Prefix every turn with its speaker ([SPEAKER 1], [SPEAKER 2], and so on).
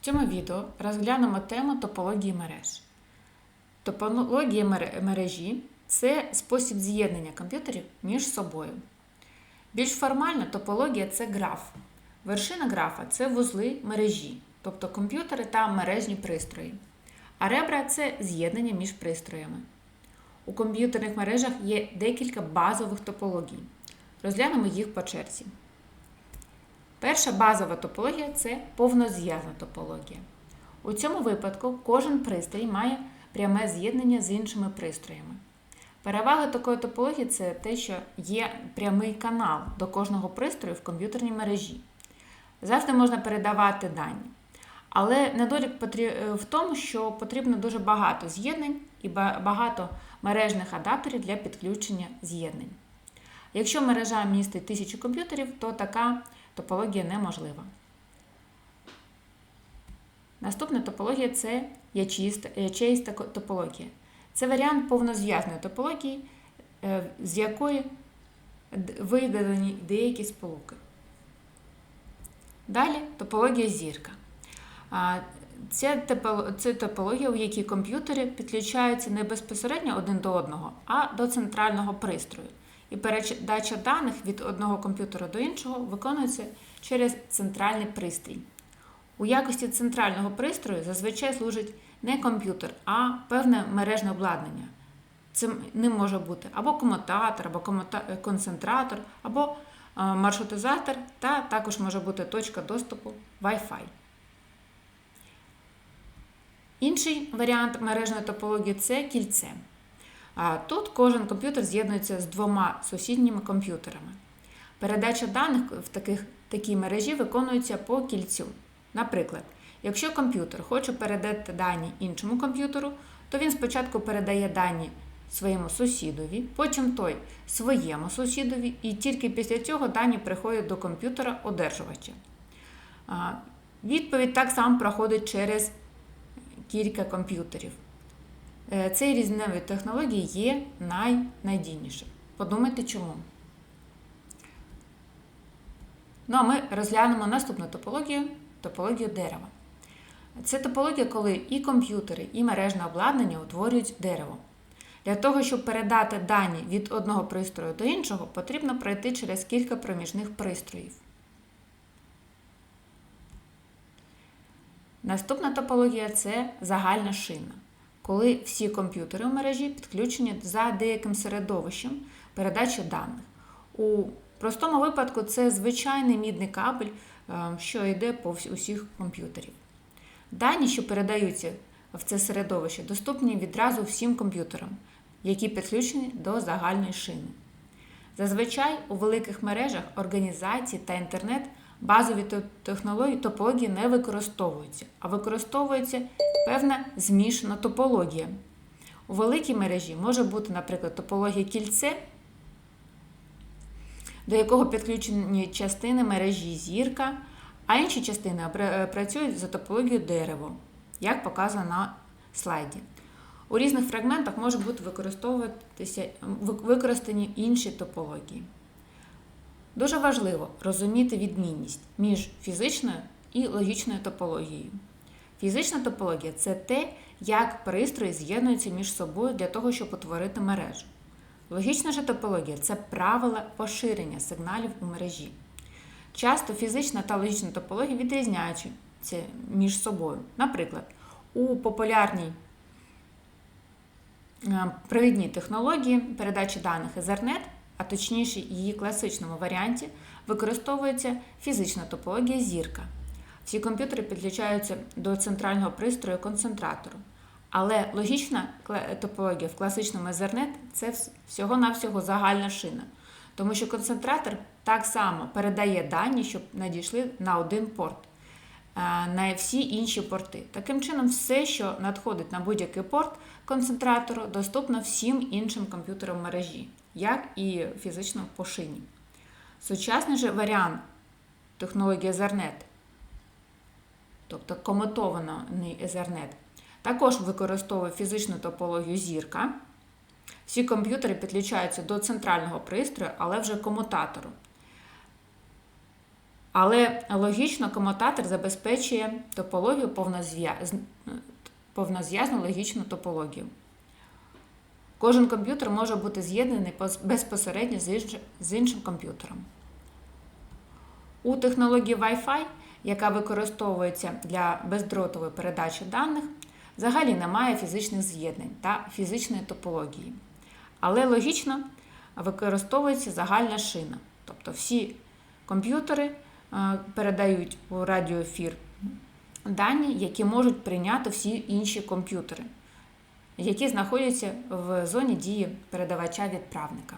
[SPEAKER 1] В цьому відео розглянемо тему топології мереж. Топологія мережі це спосіб з'єднання комп'ютерів між собою. Більш формально топологія це граф. Вершина графа це вузли мережі, тобто комп'ютери та мережні пристрої. А ребра це з'єднання між пристроями. У комп'ютерних мережах є декілька базових топологій. Розглянемо їх по черзі. Перша базова топологія це повнозв'язна топологія. У цьому випадку кожен пристрій має пряме з'єднання з іншими пристроями. Перевага такої топології це те, що є прямий канал до кожного пристрою в комп'ютерній мережі. Завжди можна передавати дані. Але недолік в тому, що потрібно дуже багато з'єднань і багато мережних адаптерів для підключення з'єднань. Якщо мережа містить тисячу комп'ютерів, то така топологія неможлива. Наступна топологія це ячеїста, топологія. Це варіант повнозв'язної топології, е, з якої видалені деякі сполуки. Далі топологія зірка. Це топологія, у якій комп'ютери підключаються не безпосередньо один до одного, а до центрального пристрою. І передача даних від одного комп'ютера до іншого виконується через центральний пристрій. У якості центрального пристрою зазвичай служить не комп'ютер, а певне мережне обладнання. Цим ним може бути або комутатор, або концентратор, або е, маршрутизатор, та також може бути точка доступу Wi-Fi. Інший варіант мережної топології це кільце. Тут кожен комп'ютер з'єднується з двома сусідніми комп'ютерами. Передача даних в таких, такій мережі виконується по кільцю. Наприклад, якщо комп'ютер хоче передати дані іншому комп'ютеру, то він спочатку передає дані своєму сусідові, потім той своєму сусідові, і тільки після цього дані приходять до комп'ютера одержувача. Відповідь так само проходить через кілька комп'ютерів. Е, Цей різновид технологій є найнадійнішим. Подумайте чому. Ну а ми розглянемо наступну топологію топологію дерева. Це топологія, коли і комп'ютери, і мережне обладнання утворюють дерево. Для того, щоб передати дані від одного пристрою до іншого, потрібно пройти через кілька проміжних пристроїв. Наступна топологія це загальна шина, коли всі комп'ютери в мережі підключені за деяким середовищем передачі даних. У простому випадку це звичайний мідний кабель, е, що йде по усіх комп'ютерів. Дані, що передаються в це середовище, доступні відразу всім комп'ютерам, які підключені до загальної шини. Зазвичай у великих мережах організацій та інтернет базові те- технології топології не використовуються, а використовується певна змішана топологія. У великій мережі може бути, наприклад, топологія кільце, до якого підключені частини мережі зірка, а інші частини працюють за топологією дерево, як показано на слайді. У різних фрагментах можуть бути використовуватися використані інші топології. Дуже важливо розуміти відмінність між фізичною і логічною топологією. Фізична топологія це те, як пристрої з'єднуються між собою для того, щоб утворити мережу. Логічна ж топологія це правила поширення сигналів у мережі. Часто фізична та логічна топологія відрізняються між собою. Наприклад, у популярній е, провідній технології передачі даних Ethernet, а точніше її класичному варіанті, використовується фізична топологія зірка. Всі комп'ютери підключаються до центрального пристрою концентратору. Але логічна топологія в класичному Ethernet – це всього-навсього загальна шина. Тому що концентратор так само передає дані, щоб надійшли на один порт, е, на всі інші порти. Таким чином, все, що надходить на будь-який порт концентратору, доступно всім іншим комп'ютерам мережі, як і фізично по шині. Сучасний же варіант технології Ethernet, тобто комутований Ethernet, також використовує фізичну топологію зірка. Всі комп'ютери підключаються до центрального пристрою, але вже комутатору. Але логічно комутатор забезпечує топологію повнозв'я- повнозв'язну логічну топологію. Кожен комп'ютер може бути з'єднаний безпосередньо з іншим комп'ютером. У технології Wi-Fi, яка використовується для бездротової передачі даних, взагалі немає фізичних з'єднань та фізичної топології. Але логічно використовується загальна шина. Тобто всі комп'ютери е, передають у радіоефір дані, які можуть прийняти всі інші комп'ютери, які знаходяться в зоні дії передавача відправника.